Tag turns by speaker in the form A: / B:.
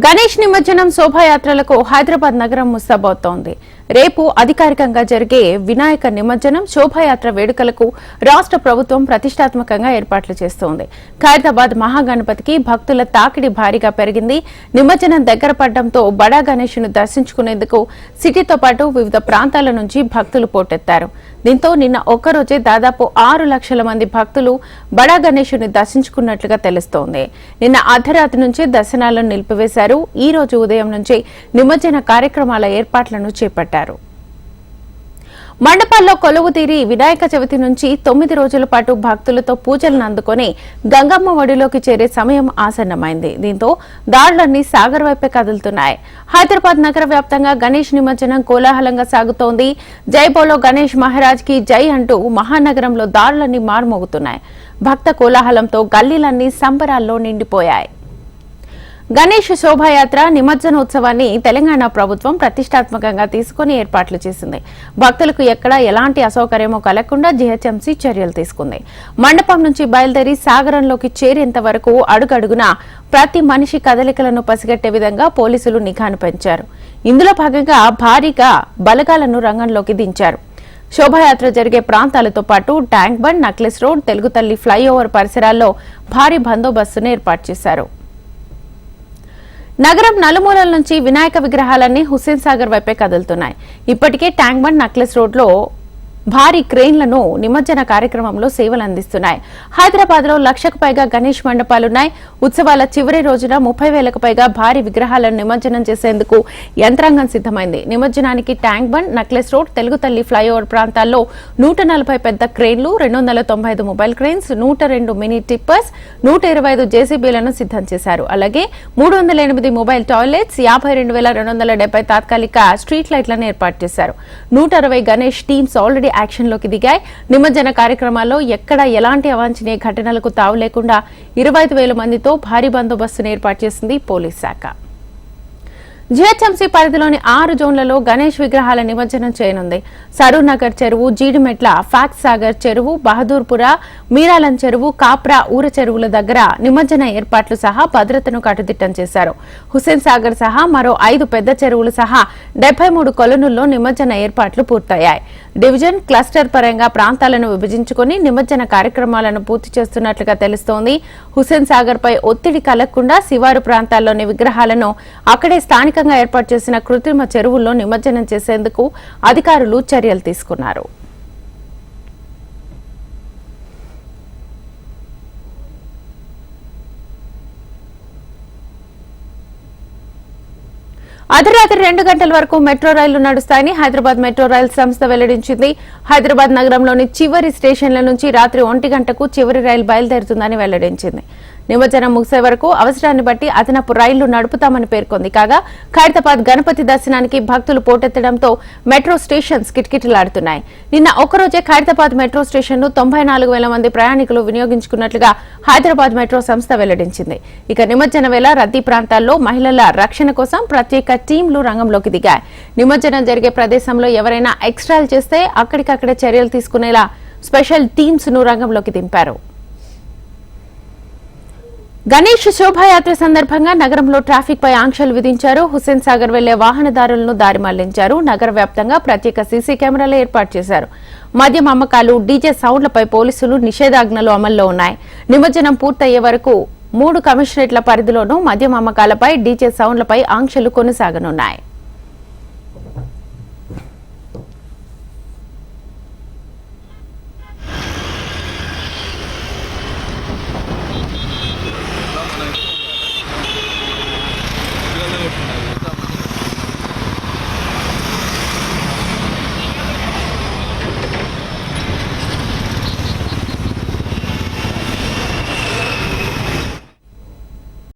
A: గణేష్ నిమజ్జనం శోభాయాత్రలకు హైదరాబాద్ నగరం ముస్తాబోతోంది రేపు అధికారికంగా జరిగే వినాయక నిమజ్జనం శోభాయాత్ర వేడుకలకు రాష్ట్ర ప్రభుత్వం ప్రతిష్టాత్మకంగా ఏర్పాట్లు చేస్తోంది. ఖైరతాబాద్ మహాగణపతికి భక్తుల తాకిడి భారీగా పెరిగింది. నిమజ్జనం దగ్గర పడడంతో బడా గణేష్ను దర్శించుకునేందుకు సిటీతో పాటు వివిధ ప్రాంతాల నుంచి భక్తులు పోటెత్తారు. దీంతో నిన్న ఒక్కరోజే దాదాపు ఆరు లక్షల మంది భక్తులు బడా గణేషుని దర్శించుకున్నట్లుగా తెలుస్తోంది. నిన్న అర్ధరాత్రి నుంచి దర్శనాలను నిలిపివేశారు. ఈ రోజు ఉదయం నుంచి నిమజ్జన కార్యక్రమాల ఏర్పాట్లను చేపట్టారు. మండపాల్లో కొలువు తీరి వినాయక చవితి నుంచి తొమ్మిది రోజుల పాటు భక్తులతో పూజలను అందుకొని గంగమ్మ ఒడిలోకి చేరే సమయం ఆసన్నమైంది. దీంతో దాడులన్నీ సాగర్ వైపే కదులుతున్నాయి. హైదరాబాద్ నగర వ్యాప్తంగా గణేష్ నిమజ్జనం కోలాహలంగా సాగుతోంది. జై బోలో గణేష్ మహారాజ్కి జై అంటూ మహానగరంలో దాడులన్నీ మారుమోగుతున్నాయి. భక్త కోలాహలంతో గల్లీలన్నీ సంబరాల్లో నిండిపోయాయి. గణేష్ శోభాయాత్ర నిమజ్జనోత్సవాన్ని తెలంగాణ ప్రభుత్వం ప్రతిష్టాత్మకంగా తీసుకుని ఏర్పాట్లు చేసింది. భక్తులకు ఎక్కడ ఎలాంటి అసౌకర్యమో కలగకుండా జీహెచ్ఎంసీ చర్యలు తీసుకుంది. మండపం నుంచి బయలుదేరి సాగరంలోకి చేరేంత వరకు అడుగడుగునా ప్రతి మనిషి కదలికలను పసిగట్టే విధంగా పోలీసులు నిఘాను పెంచారు. ఇందులో భాగంగా భారీగా బలగాలను రంగంలోకి దించారు. శోభాయాత్ర జరిగే ప్రాంతాలతో పాటు Tank Bund Necklace Road Telugu Thalli flyover పరిసరాల్లో భారీ బందోబస్తును ఏర్పాటు చేశారు. నగరం నలుమూలల నుంచి వినాయక విగ్రహాలన్నీ హుస్సేన్ సాగర్ వైపే కదులుతున్నాయి. ఇప్పటికే ట్యాంక్ బండ్ నక్లెస్ రోడ్లో భారీ క్రెయిన్లను నిమజ్జన కార్యక్రమంలో సేవలు అందిస్తున్నాయి. హైదరాబాద్లో లక్షకు పైగా గణేష్ మండపాలున్నాయి. ఉత్సవాల చివరి రోజున ముప్పై వేలకు పైగా భారీ విగ్రహాలను నిమజ్జనం చేసేందుకు యంత్రాంగం సిద్దమైంది నిమజ్జనానికి Tank Bund Necklace Road Telugu Thalli flyover ప్రాంతాల్లో నూట నలభై పెద్ద క్రెయిన్లు రెండు వందల తొంభై ఐదు మొబైల్ క్రెయిన్స్ నూట రెండు మినీ టిప్పర్స్ నూట ఇరవై ఐదు జేసీబీలను సిద్దం చేశారు. అలాగే మూడు వందల ఎనిమిది మొబైల్ టాయిలెట్స్ యాభై రెండు వేల రెండు వందల డెబ్బై తాత్కాలిక స్ట్రీట్ లైట్లను ఏర్పాటు చేశారు. నూట అరవై గణేష్ టీమ్స్ ఆల్రెడీ యాక్షన్లోకి దిగాయి. నిమజ్జన కార్యక్రమాల్లో ఎక్కడ ఎలాంటి అవాంఛనీయ ఘటనలకు తావు లేకుండా ఇరవై ఐదు వేల మందితో భారీ బందోబస్తును ఏర్పాటు చేసింది పోలీస్ శాఖ. జిహెచ్ఎంసీ పరిధిలోని ఆరు జోన్లలో గణేష్ విగ్రహాల నిమజ్జనం చేయనుంది. సరూర్ నగర్ చెరువు జీడిమెట్ల ఫ్యాక్స్ సాగర్ చెరువు బహదూర్పుర మీరాలం చెరువు కాప్రా ఊర చెరువుల దగ్గర నిమజ్జన ఏర్పాట్లు సహా భద్రతను కట్టుదిట్టం చేశారు. హుస్సేన్ సాగర్ సహా మరో ఐదు పెద్ద చెరువులు సహా డెబ్బై మూడు కొలనుల్లో నిమజ్జన ఏర్పాట్లు పూర్తయ్యాయి. డివిజన్ క్లస్టర్ పరంగా ప్రాంతాలను విభజించుకొని నిమజ్జన కార్యక్రమాలను పూర్తి చేస్తున్నట్లుగా తెలుస్తోంది. హుస్సేన్ సాగర్ పై ఒత్తిడి కలగకుండా శివారు ప్రాంతాల్లోని విగ్రహాలను అక్కడే స్థానిక స్థానికంగా ఏర్పాటు చేసిన కృత్రిమ చెరువుల్లో నిమజ్జనం చేసేందుకు అధికారులు చర్యలు తీసుకున్నారు. అర్ధరాత్రి రెండు గంటల వరకు మెట్రో రైళ్ళు నడుస్తాయని హైదరాబాద్ మెట్రో రైల్ సంస్థ వెల్లడించింది. హైదరాబాద్ నగరంలోని చివరి స్టేషన్ల నుంచి రాత్రి ఒంటి గంటకు చివరి రైలు బయలుదేరుతుందని వెల్లడించింది. నిమజ్జనం ముగిసే వరకు అవసరాన్ని బట్టి అదనపు రైళ్ళు నడుపుతామని పేర్కొంది. కాగా ఖైరతాబాద్ గణపతి దర్శనానికి భక్తులు పోటెత్తడంతో మెట్రో స్టేషన్స్ కిటకిటలాడుతున్నాయి. నిన్న ఒక్కరోజే ఖైరతాబాద్ మెట్రో స్టేషన్ను తొంభై నాలుగు వేల మంది ప్రయాణికులు వినియోగించుకున్నట్లుగా హైదరాబాద్ మెట్రో సంస్థ వెల్లడించింది. ఇక నిమజ్జన వేళ రద్దీ ప్రాంతాల్లో మహిళల రక్షణ కోసం ప్రత్యేక టీంలు రంగంలోకి దిగాయి. నిమజ్జనం జరిగే ప్రదేశంలో ఎవరైనా ఎక్స్ట్రాలు చేస్తే అక్కడికక్కడే చర్యలు తీసుకునేలా స్పెషల్ టీమ్స్ను రంగంలోకి దింపారు. గణేష్ శోభాయాత్ర సందర్భంగా నగరంలో ట్రాఫిక్ పై ఆంక్షలు విధించారు. హుస్సేన్ సాగర్ వెళ్ళే వాహనదారులను దారి మళ్ళించారు. నగర వ్యాప్తంగా ప్రత్యేక సీసీ కెమెరాలు ఏర్పాటు చేశారు. మద్యం అమ్మకాలు డీజే సౌండ్లపై పోలీసులు నిషేధాజ్ఞలు అమల్లో ఉన్నాయి. నిమజ్జనం పూర్తయ్యే వరకు మూడు కమిషనరేట్ల పరిధిలోనూ మద్యం అమ్మకాలపై డీజే సౌండ్లపై ఆంక్షలు కొనసాగనున్నాయి.